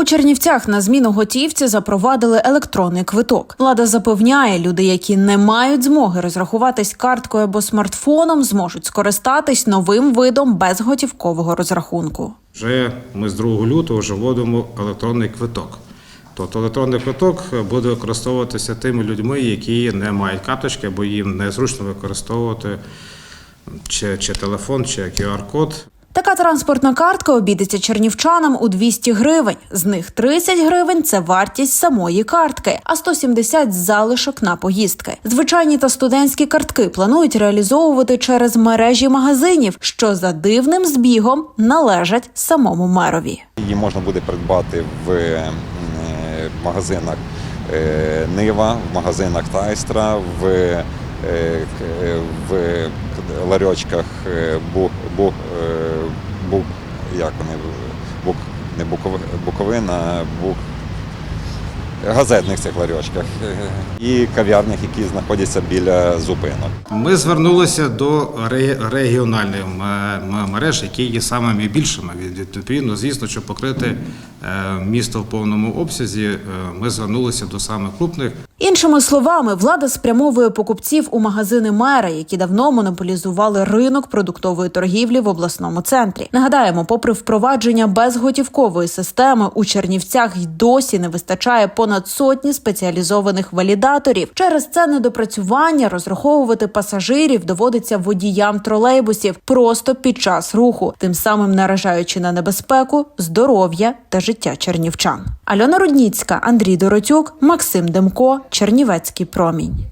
У Чернівцях на зміну готівці запровадили електронний квиток. Влада запевняє, люди, які не мають змоги розрахуватись карткою або смартфоном, зможуть скористатись новим видом безготівкового розрахунку. Вже ми з 2 лютого вже вводимо електронний квиток. Тобто електронний квиток буде використовуватися тими людьми, які не мають карточки, або їм незручно використовувати чи, чи телефон, чи QR-код. Транспортна картка обійдеться чернівчанам у 200 гривень. З них 30 гривень це вартість самої картки, а 170 – залишок на поїздки. Звичайні та студентські картки планують реалізовувати через мережі магазинів, що за дивним збігом належать самому мерові. Її можна буде придбати в е, магазинах е, Нива, в магазинах Тайстра, в, е, в ларьочках Бу, е, Бу, як вони, Бук, не Буковина, Буковина, Бук, газетних цих ларьочках і кав'ярнях, які знаходяться біля зупинок. Ми звернулися до ре- регіональних мереж, які є самими більшими. Відповідно, звісно, щоб покрити е, місто в повному обсязі, е, ми звернулися до самих крупних. Іншими словами, влада спрямовує покупців у магазини мера, які давно монополізували ринок продуктової торгівлі в обласному центрі. Нагадаємо, попри впровадження безготівкової системи у Чернівцях й досі не вистачає понад сотні спеціалізованих валідаторів. Через це недопрацювання розраховувати пасажирів доводиться водіям тролейбусів просто під час руху, тим самим наражаючи на небезпеку здоров'я та життя чернівчан. Альона Рудніцька, Андрій Доротюк, Максим Демко, Чернівецький промінь.